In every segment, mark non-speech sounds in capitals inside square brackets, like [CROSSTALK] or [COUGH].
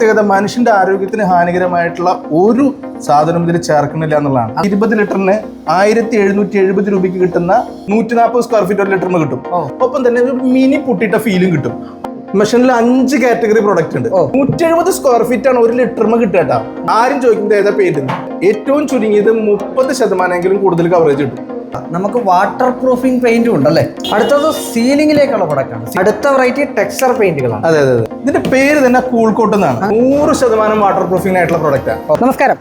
പ്രത്യേകത മനുഷ്യന്റെ ആരോഗ്യത്തിന് ഹാനികരമായിട്ടുള്ള ഒരു സാധനം ഇതിൽ ചേർക്കുന്നില്ല എന്നുള്ളതാണ്. ഇരുപത് ലിറ്ററിന് ആയിരത്തി എഴുന്നൂറ്റി എഴുപത് രൂപയ്ക്ക് കിട്ടുന്ന നൂറ്റി നാൽപ്പത് സ്ക്വയർ ഫീറ്റ് ഒരു ലിറ്ററിന് കിട്ടും. ഒപ്പം തന്നെ ഒരു മിനി പൊട്ടിട്ട ഫീലും കിട്ടും. മെഷീനിൽ അഞ്ച് കാറ്റഗറി പ്രൊഡക്റ്റ് ഉണ്ട്. നൂറ്റി എഴുപത് സ്ക്വയർ ഫീറ്റ് ആണ് ഒരു ലിറ്ററിന് കിട്ടുക കേട്ടോ. ആരും ചോദിക്കുന്നത് ഏതാ പേര് ഏറ്റവും ചുരുങ്ങിയത് മുപ്പത് ശതമാനമെങ്കിലും കൂടുതൽ കവറേജ് കിട്ടും. നമുക്ക് വാട്ടർ പ്രൂഫിംഗ് പെയിന്റും ഉണ്ടല്ലേ? അടുത്തത് സീലിംഗിലേക്കുള്ള പ്രൊഡക്റ്റ് ആണ്. അടുത്ത വെറൈറ്റി ടെക്സ്ചർ പെയിന്റുകളാണ് അതെ അതെ ഇതിന്റെ പേര് തന്നെ കൂൾ കോട്ട് എന്നാണ്. നൂറ് ശതമാനം വാട്ടർ പ്രൂഫിംഗ് ആയിട്ടുള്ള പ്രൊഡക്റ്റാണ് നമസ്കാരം.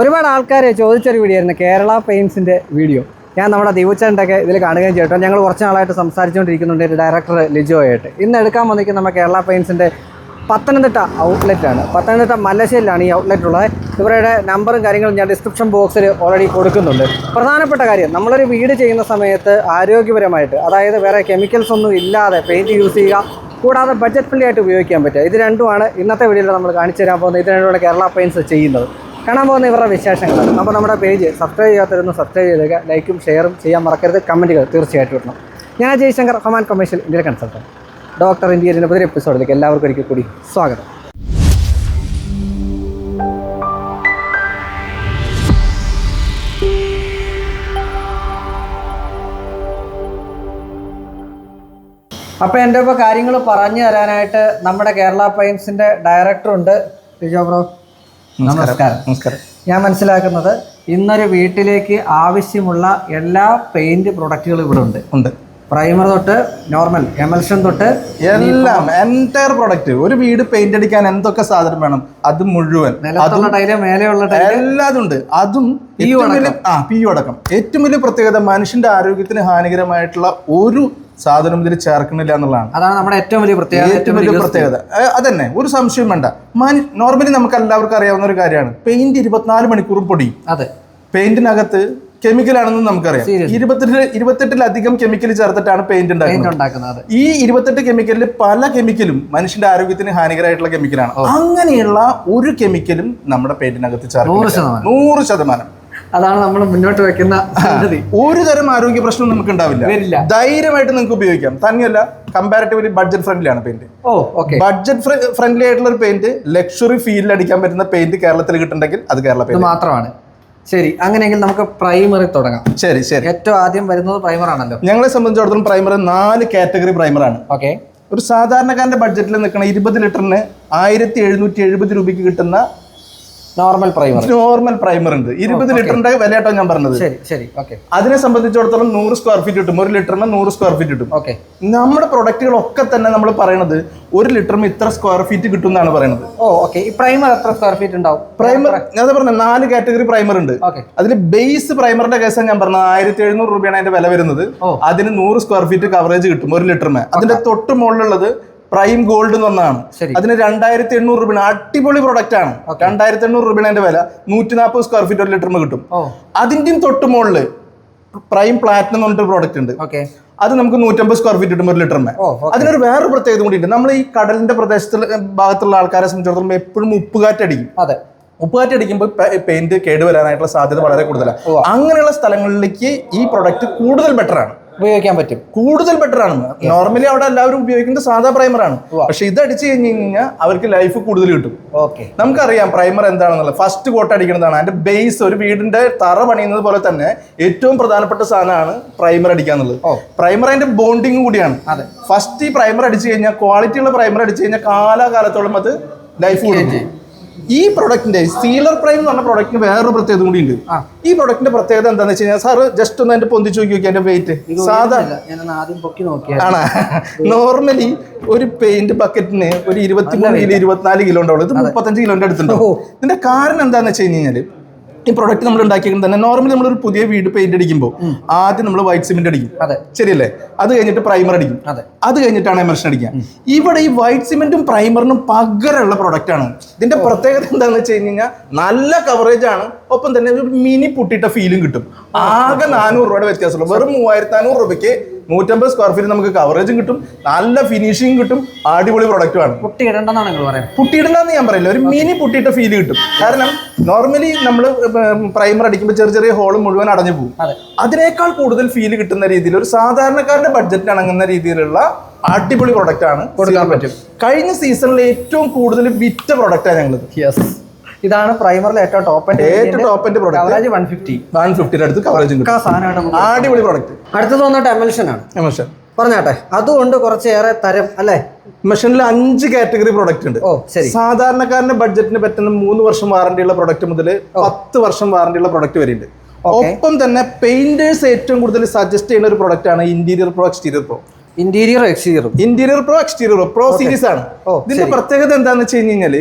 ഒരുപാട് ആൾക്കാർ ചോദിച്ചൊരു വീഡിയോ ആയിരുന്നു കേരള പെയിൻസിന്റെ വീഡിയോ ഞാൻ നമ്മുടെ ദീപച്ചേട്ടന്റെ ഇതിൽ കാണുകയും ചെയ്യട്ടോ ഞങ്ങൾ കുറച്ച് നാളായിട്ട് സംസാരിച്ചുകൊണ്ടിരിക്കുന്നുണ്ട് ഡയറക്ടർ ലിജോ ആയിട്ട്. ഇന്ന് എടുക്കാൻ വന്നിരിക്കുന്ന നമ്മുടെ കേരള പെയിൻസിന്റെ പത്തനംതിട്ട ഔട്ട്ലെറ്റാണ് പത്തനംതിട്ട മല്ലശ്ശേരിയിലാണ് ഈ ഔട്ട്ലെറ്റ് ഉള്ളത്. ഇവരുടെ നമ്പറും കാര്യങ്ങളും ഞാൻ ഡിസ്ക്രിപ്ഷൻ ബോക്സിൽ ഓൾറെഡി കൊടുക്കുന്നുണ്ട്. പ്രധാനപ്പെട്ട കാര്യം നമ്മളൊരു വീട് ചെയ്യുന്ന സമയത്ത് ആരോഗ്യപരമായിട്ട് അതായത് വേറെ കെമിക്കൽസ് ഒന്നും ഇല്ലാതെ പെയിന്റ് യൂസ് ചെയ്യുക കൂടാതെ ബഡ്ജറ്റ് ഫ്രണ്ട്ലി ആയിട്ട് ഉപയോഗിക്കാൻ പറ്റുക. ഇത് രണ്ടുമാണ് ഇന്നത്തെ വീഡിയോയിൽ നമ്മൾ കാണിച്ചു തരാൻ പോകുന്നത്. ഇത് രണ്ടുമാണ് കേരള പെയിൻസ് ചെയ്യുന്നത്. കാണാൻ പോകുന്ന ഇവരുടെ വിശേഷങ്ങൾ അപ്പോൾ നമ്മുടെ പേജ് സബ്സ്ക്രൈബ് ചെയ്യാത്തവരൊന്ന് സബ്സ്ക്രൈബ് ചെയ്തേക്കുക ലൈക്കും ഷെയറും ചെയ്യാൻ മറക്കരുത്. കമന്റുകൾ തീർച്ചയായിട്ടും ഇടണം. ഞാൻ ജയശങ്കർ ഹൊമാൻ കൊമേഴ്ഷ്യൽ ഇന്ത്യയിലെ കൺസൾട്ടന്റ് ഡോക്ടർ ഇന്ത്യയിലെ പുതിയ എപ്പിസോഡിലേക്ക് എല്ലാവർക്കും ഒരിക്കൽ കൂടി സ്വാഗതം. അപ്പോൾ എന്റെ ഇപ്പോൾ കാര്യങ്ങൾ പറഞ്ഞു തരാനായിട്ട് നമ്മുടെ കേരള പെയിൻസിന്റെ ഡയറക്ടറുണ്ട് ലിജോ ബ്രോ നമസ്കാരം. നമസ്കാരം. ഞാൻ മനസ്സിലാക്കുന്നത് ഇന്നൊരു വീട്ടിലേക്ക് ആവശ്യമുള്ള എല്ലാ പെയിന്റ് പ്രൊഡക്റ്റുകളും ഇവിടെ ഉണ്ട്. ഉണ്ട്. പ്രൈമർ തൊട്ട് നോർമൽ എമൽഷൻ തൊട്ട് എല്ലാം എന്റയർ പ്രൊഡക്റ്റ് ഒരു വീട് പെയിന്റ് അടിക്കാൻ എന്തൊക്കെ സാധനം വേണം? അത് മുഴുവൻ. മേലെയുള്ള എല്ലാതും ഉണ്ട്. അതും ആ പി യു അടക്കം. ഏറ്റവും വലിയ പ്രത്യേകത മനുഷ്യന്റെ ആരോഗ്യത്തിന് ഹാനികരമായിട്ടുള്ള ഒരു സാധനം ഇതിൽ ചേർക്കുന്നില്ല എന്നുള്ളതാണ്. അതാണ് നമ്മുടെ ഏറ്റവും വലിയ പ്രത്യേകത ഏറ്റവും വലിയ പ്രത്യേകത. അതന്നെ. ഒരു സംശയം വേണ്ട. നോർമലി നമുക്ക് എല്ലാവർക്കും അറിയാവുന്ന ഒരു കാര്യമാണ്. പെയിന്റ് ഇരുപത്തിനാല് മണിക്കൂറും പൊടി. അതെ. പെയിന്റിനകത്ത് കെമിക്കൽ ആണെന്ന് നമുക്കറിയാം ഇരുപത്തെട്ട് ഇരുപത്തെട്ടിലധികം കെമിക്കൽ ചേർത്തിട്ടാണ് പെയിന്റ് ഉണ്ടാക്കുന്നത്. ഈ ഇരുപത്തെട്ട് കെമിക്കലിൽ പല കെമിക്കലും മനുഷ്യന്റെ ആരോഗ്യത്തിന് ഹാനികരമായിട്ടുള്ള കെമിക്കലാണ് അങ്ങനെയുള്ള ഒരു കെമിക്കലും നമ്മുടെ പെയിന്റിനകത്ത് നൂറ് ചേർക്കും നൂറ് ശതമാനം. അതാണ് നമ്മൾ മുന്നോട്ട് വെക്കുന്ന ഒരു തരം ആരോഗ്യ പ്രശ്നം നമുക്ക് ഉണ്ടാവില്ല. വരില്ല. ധൈര്യമായിട്ട് നിങ്ങൾക്ക് ഉപയോഗിക്കാം. തന്നെയല്ല കമ്പാരിറ്റീവ്ലി ബഡ്ജറ്റ് ഫ്രണ്ട്ലി ആണ് paint oh okay budget friendly ആയിട്ടുള്ള ഒരു പെയിന്റ് ലക്ഷറി ഫീലിൽ അടിക്കാൻ പറ്റുന്ന പെയിന്റ് കേരളത്തിൽ കിട്ടുന്നുണ്ടെങ്കിൽ അത് കേരള പെയിന്റ് മാത്രമാണ്. ശരി അങ്ങനെയെങ്കിൽ നമുക്ക് പ്രൈമറി തുടങ്ങാം. ശരി ശരി. ഏറ്റവും ആദ്യം വരുന്നത് പ്രൈമർ ആണല്ലോ. ഞങ്ങളെ സംബന്ധിച്ചിടത്തോളം പ്രൈമർ നാല് കാറ്റഗറി പ്രൈമറാണ് ഓക്കെ ഒരു സാധാരണക്കാരന്റെ ബഡ്ജറ്റിൽ നിൽക്കുന്ന ഇരുപത് ലിറ്ററിന് ആയിരത്തി എഴുന്നൂറ്റി എഴുപത് രൂപയ്ക്ക് കിട്ടുന്ന നോർമൽ പ്രൈമർ നോർമൽ പ്രൈമർ ഉണ്ട്. ഇരുപത് ലിറ്ററിന്റെ വില വിലയാട്ടോ ഞാൻ പറഞ്ഞത്. ശരി ശരി. ഓക്കെ അതിനെ സംബന്ധിച്ചിടത്തോളം നൂറ് സ്ക്വയർ ഫീറ്റ് കിട്ടും. ഒരു ലിറ്ററിന് നൂറ് സ്ക്വയർ ഫീറ്റ് കിട്ടും. ഓക്കെ നമ്മുടെ പ്രൊഡക്റ്റുകളൊക്കെ തന്നെ നമ്മൾ പറയുന്നത് ഒരു ലിറ്ററിന് ഇത്ര സ്ക്വയർ ഫീറ്റ് കിട്ടും എന്നാണ് പറയുന്നത് ഓ ഓക്കെ ഈ പ്രൈമർ എത്ര സ്ക്വയർ ഫീറ്റ് ഉണ്ടാവും? പ്രൈമർ ഞാൻ പറഞ്ഞ നാല് കാറ്റഗറി പ്രൈമർ ഉണ്ട്. ഓക്കെ അതിൽ ബേസ് പ്രൈമറിന്റെ കേസാണ് ഞാൻ പറഞ്ഞത്. ആയിരത്തി എഴുന്നൂറ് രൂപയാണ് അതിന്റെ വില വരുന്നത്. അതിന് നൂറ് സ്ക്വയർ ഫീറ്റ് കവറേജ് കിട്ടും ഒരു ലിറ്ററിന്. അതിന്റെ തൊട്ട് മുകളിലുള്ളത് പ്രൈം ഗോൾഡ് എന്ന് അതിന് രണ്ടായിരത്തി എണ്ണൂറ് രൂപയാണ്. അടിപൊളി പ്രൊഡക്റ്റ് ആണ്. രണ്ടായിരത്തി എണ്ണൂറ് രൂപയാണ് അതിന്റെ വില നൂറ്റി നാൽപ്പത് സ്ക്വയർ ഫീറ്റ് ഒരു ലിറ്ററിന് കിട്ടും. അതിന്റെയും തൊട്ട് മുകളിൽ പ്രൈം പ്ലാറ്റിനം എന്ന് പറഞ്ഞിട്ട് പ്രോഡക്റ്റ് ഉണ്ട്. അത് നമുക്ക് നൂറ്റമ്പത് സ്ക്വയർ ഫീറ്റ് കിട്ടും ഒരു ലിറ്ററിന്. അതിനൊരു വേറൊരു പ്രത്യേകത കൂടി ഉണ്ട്. നമ്മൾ ഈ കടലിന്റെ പ്രദേശത്തുള്ള ഭാഗത്തുള്ള ആൾക്കാരെ സംബന്ധിച്ചിടത്തോളം എപ്പോഴും ഉപ്പുകാറ്റടിക്കും. അതെ. ഉപ്പുകാറ്റ് അടിക്കുമ്പോൾ പെയിന്റ് കേടുവരാനായിട്ടുള്ള സാധ്യത വളരെ കൂടുതലാണ്. അങ്ങനെയുള്ള സ്ഥലങ്ങളിലേക്ക് ഈ പ്രൊഡക്റ്റ് കൂടുതൽ ബെറ്റർ ആണ്. ഉപയോഗിക്കാൻ പറ്റും. കൂടുതൽ ബെറ്റർ ആണ്. നോർമലി അവിടെ എല്ലാവരും ഉപയോഗിക്കുന്നത് സാധാ പ്രൈമർ ആണ്. പക്ഷെ ഇത് അടിച്ചു കഴിഞ്ഞ് കഴിഞ്ഞാൽ അവർക്ക് ലൈഫ് കൂടുതൽ കിട്ടും. ഓക്കെ നമുക്കറിയാം പ്രൈമർ എന്താണെന്നുള്ളത്. ഫസ്റ്റ് കോട്ട് അടിക്കുന്നതാണ് അതിന്റെ ബേസ് ഒരു വീടിന്റെ തറ പണിയുന്നത് പോലെ തന്നെ ഏറ്റവും പ്രധാനപ്പെട്ട സാധനമാണ് പ്രൈമർ അടിക്കാന്നുള്ളത്. പ്രൈമർ അതിന്റെ ബോണ്ടിങ് കൂടിയാണ്. അതെ. ഫസ്റ്റ് ഈ പ്രൈമർ അടിച്ചു കഴിഞ്ഞാൽ ക്വാളിറ്റിയുള്ള പ്രൈമർ അടിച്ചു കഴിഞ്ഞാൽ കാലാകാലത്തോളം അത് ലൈഫ് കൊടുക്കും ഈ പ്രൊഡക്റ്റിന്റെ സീലർ പ്രൈം എന്ന് പറഞ്ഞ പ്രൊഡക്റ്റിന് വേറൊരു പ്രത്യേകത കൂടി ഉണ്ട്. ഈ പ്രൊഡക്റ്റിന്റെ പ്രത്യേകത എന്താണെന്ന് വെച്ച് കഴിഞ്ഞാൽ സാറ് ജസ്റ്റ് ഒന്ന് എന്റെ പൊന്തിച്ച് നോക്കി അതിന്റെ വെയിറ്റ് സാധാരണ ആണ്? നോർമലി ഒരു പെയിന്റ് ബക്കറ്റിന് ഒരു ഇരുപത്തിമൂന്ന് കിലോ ഇരുപത്തിനാല് കിലോ ഉണ്ടാവുള്ളൂ ഇത് മുപ്പത്തഞ്ച് കിലോന്റെ അടുത്തുണ്ടാവും ഇതിന്റെ കാരണം എന്താണെന്ന് വെച്ച് കഴിഞ്ഞാൽ ഈ പ്രൊഡക്റ്റ് നമ്മൾ ഉണ്ടാക്കിയിരിക്കുന്നത് തന്നെ. നോർമലി നമ്മൾ ഒരു പുതിയ വീട് പെയിന്റ് അടിക്കുമ്പോൾ ആദ്യം നമ്മൾ വൈറ്റ് സിമെന്റ് അടിക്കും. ശരിയല്ലേ? അത് കഴിഞ്ഞിട്ട് പ്രൈമർ അടിക്കും. അതെ. കഴിഞ്ഞിട്ടാണ് എമർഷൻ അടിക്കുക. ഇവിടെ ഈ വൈറ്റ് സിമെന്റും പ്രൈമറിനും പകരമുള്ള പ്രൊഡക്റ്റ് ആണ്. ഇതിന്റെ പ്രത്യേകത എന്താണെന്ന് വെച്ച് കഴിഞ്ഞാൽ നല്ല കവറേജ് ആണ്. ഒപ്പം തന്നെ മിനി പൊട്ടിട്ട ഫീലും കിട്ടും. ആകെ നാനൂറ് രൂപയുടെ വ്യത്യാസമുള്ളൂ. വെറും മൂവായിരത്തി നാനൂറ് രൂപയ്ക്ക് നൂറ്റമ്പത് സ്ക്വയർ ഫീറ്റ് നമുക്ക് കവറേജും കിട്ടും. നല്ല ഫിനിഷിംഗ് കിട്ടും. അടിപൊളി പ്രൊഡക്റ്റ് ആണ്. പുട്ടിയിടണ്ടെന്നാണ് നിങ്ങൾ പറയുന്നത്. പുട്ടിയിടണ്ടെന്ന് ഞാൻ പറയില്ല. ഒരു മിനി പുട്ടിയിട്ട ഫീൽ കിട്ടും. കാരണം നോർമലി നമ്മൾ പ്രൈമർ അടിക്കുമ്പോൾ ചെറിയ ചെറിയ ഹോൾ മുഴുവൻ അടഞ്ഞു പോകും. അതെ. അതിനേക്കാൾ കൂടുതൽ ഫീൽ കിട്ടുന്ന രീതിയിൽ ഒരു സാധാരണക്കാരന്റെ ബഡ്ജറ്റിന് അണങ്ങുന്ന രീതിയിലുള്ള അടിപൊളി പ്രൊഡക്റ്റ് ആണ് കൊടുക്കാൻ പറ്റും. കഴിഞ്ഞ സീസണിൽ ഏറ്റവും കൂടുതൽ വിറ്റ പ്രൊഡക്റ്റാണ് ഞങ്ങളത്. യെസ് ഇതാണ് പ്രൈമറിലെ ഏറ്റവും ടോപ്പ് ഏറ്റവും top product coverage one fifty one ഫിഫ്റ്റിയുടെ അടുത്ത് കവറേജ് അടിപൊളി പ്രൊഡക്റ്റ് അടുത്തത് വന്നിട്ട് എമൽഷൻ ആണ്. എമൽഷൻ പറഞ്ഞാട്ടെ അതുകൊണ്ട് കുറച്ചേറെ തരം അല്ലേ? മെഷീനിൽ അഞ്ച് കാറ്റഗറി പ്രൊഡക്റ്റ് ഉണ്ട്. ഓ ശരി. സാധാരണക്കാരന്റെ ബഡ്ജറ്റിന് പറ്റുന്ന മൂന്ന് വർഷം വാറണ്ടി ഉള്ള പ്രൊഡക്റ്റ് മുതൽ പത്ത് വർഷം വാറണ്ടി ഉള്ള പ്രൊഡക്റ്റ് വരെ ഉണ്ട് Okay. ഒപ്പം തന്നെ പെയിന്റേഴ്സ് ഏറ്റവും കൂടുതൽ സജസ്റ്റ് ചെയ്യുന്ന ഒരു പ്രൊഡക്റ്റ് ആണ് interior pro exterior pro interior exterior interior pro exterior pro series ആണ്. ഇതിന്റെ പ്രത്യേകത എന്താണെന്ന് വെച്ച് കഴിഞ്ഞ് കഴിഞ്ഞാൽ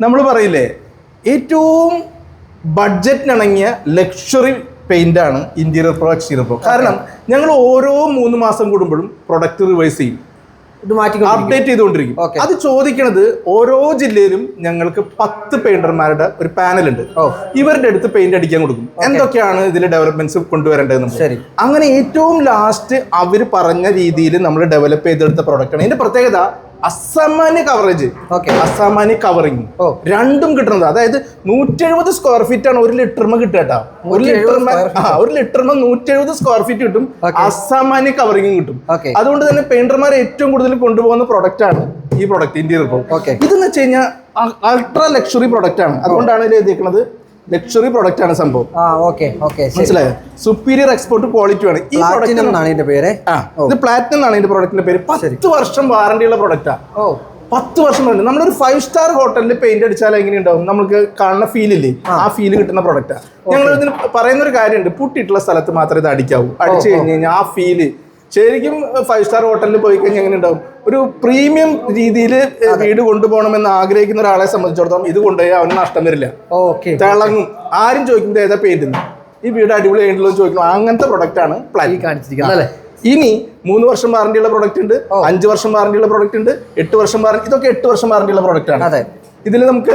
നമ്മൾ പറയില്ലേ ഏറ്റവും ബഡ്ജറ്റിനിണങ്ങിയ ലക്ഷറി ആണ് ഇന്റീരിയർ പ്രോ ചെയ്തപ്പോൾ കാരണം ഞങ്ങൾ ഓരോ മൂന്ന് മാസം കൂടുമ്പോഴും പ്രൊഡക്റ്റ് റിവൈസ് ചെയ്യും. അപ്ഡേറ്റ് ചെയ്തുകൊണ്ടിരിക്കും. അത് ചോദിക്കുന്നത് ഓരോ ജില്ലയിലും ഞങ്ങൾക്ക് പത്ത് പെയിന്റർമാരുടെ ഒരു പാനൽ ഉണ്ട്. ഇവരുടെ അടുത്ത് പെയിന്റ് അടിക്കാൻ കൊടുക്കും. എന്തൊക്കെയാണ് ഇതിൽ ഡെവലപ്മെന്റ്സ് കൊണ്ടുവരേണ്ടത് ശരി. അങ്ങനെ ഏറ്റവും ലാസ്റ്റ് അവർ പറഞ്ഞ രീതിയിൽ നമ്മൾ ഡെവലപ്പ് ചെയ്തെടുത്ത പ്രൊഡക്റ്റ് ആണ്. ഇതിന്റെ പ്രത്യേകത അസാമാന്യ കവറേജ് ഓക്കെ അസാമാന്യ കവറിങ്. രണ്ടും കിട്ടുന്നത് അതായത് നൂറ്റി എഴുപത് സ്ക്വയർ ഫീറ്റ് ആണ് ഒരു ലിറ്റർമ കിട്ടുക കേട്ടോ. ഒരു 170 ലിറ്റർമ square feet. ആ ഒരു ലിറ്ററിന് നൂറ്റി എഴുപത് സ്ക്വയർ ഫീറ്റ് കിട്ടും. അസാമാന്യ കവറിങ്ങും കിട്ടും. അതുകൊണ്ട് തന്നെ പെയിന്റർമാർ ഏറ്റവും കൂടുതൽ കൊണ്ടുപോകുന്ന പ്രൊഡക്റ്റ് ആണ് ഈ പ്രൊഡക്റ്റ് ഇന്റീരിയർ ഇപ്പോൾ. ഇതെന്ന് വെച്ച് കഴിഞ്ഞാൽ അൾട്രാ ലക്ഷറി പ്രൊഡക്റ്റ് ആണ്. അതുകൊണ്ടാണ് ഇത് എഴുതിയിരിക്കുന്നത് ലക്ഷറി പ്രൊഡക്റ്റ് ആണ് സംഭവം. മനസ്സിലായോ? സുപ്പീരിയർ എക്സ്പോർട്ട് ക്വാളിറ്റി ആണ് ഈ പ്രോഡക്റ്റ് പ്രൊഡക്റ്റ് എന്നാണ് ഇതിന്റെ പേര്? ഇത് പ്ലാറ്റിനം എന്നാണ് ഇതിന്റെ പ്രൊഡക്റ്റിന്റെ പേര്. പത്ത് വർഷം വാറണ്ടി ഉള്ള പ്രൊഡക്റ്റാ പത്ത് വർഷം വേണ്ടി നമ്മളൊരു ഫൈവ് സ്റ്റാർ ഹോട്ടലിൽ പെയിന്റ് അടിച്ചാൽ എങ്ങനെയുണ്ടാവും നമുക്ക് കാണുന്ന ഫീൽ ഇല്ലേ? ആ. ഫീൽ കിട്ടുന്ന പ്രൊഡക്റ്റാ ഞങ്ങൾ ഇതിന് പറയുന്ന ഒരു കാര്യമുണ്ട്. പുട്ടിട്ടുള്ള സ്ഥലത്ത് മാത്രമേ ഇത് അടിക്കാവൂ. അടിച്ചു കഴിഞ്ഞ് കഴിഞ്ഞാൽ ആ ഫീൽ ശരിക്കും ഫൈവ് സ്റ്റാർ ഹോട്ടലിൽ പോയി കഴിഞ്ഞാൽ എങ്ങനെ ഉണ്ടാവും? ഒരു പ്രീമിയം രീതിയിൽ വീട് കൊണ്ടുപോകണമെന്ന് ആഗ്രഹിക്കുന്ന ഒരാളെ സംബന്ധിച്ചിടത്തോളം ഇത് കൊണ്ടുപോയി അവന് നഷ്ടം വരില്ല. ഓക്കെ. തിളങ്ങും. ആരും ചോദിക്കുന്നത് ഏതാ പെയിന്റ് ഈ വീട് അടിപൊളി ആയിട്ടുള്ളത് ചോദിക്കണം അങ്ങനത്തെ പ്രൊഡക്റ്റ് ആണ് പ്ലാൻ കാണിച്ചിരിക്കുന്നത് അല്ലേ? ഇനി മൂന്ന് വർഷം വാറണ്ടി ഉള്ള പ്രൊഡക്റ്റ് ഉണ്ട് അഞ്ച് വർഷം വാറണ്ടി ഉള്ള പ്രൊഡക്റ്റ് ഉണ്ട് എട്ട് വർഷം വാറണ്ടി ഇതൊക്കെ എട്ട് വർഷം വാറണ്ടി ഉള്ള പ്രൊഡക്റ്റ് ആണ്. അതെ. ഇതിൽ നമുക്ക്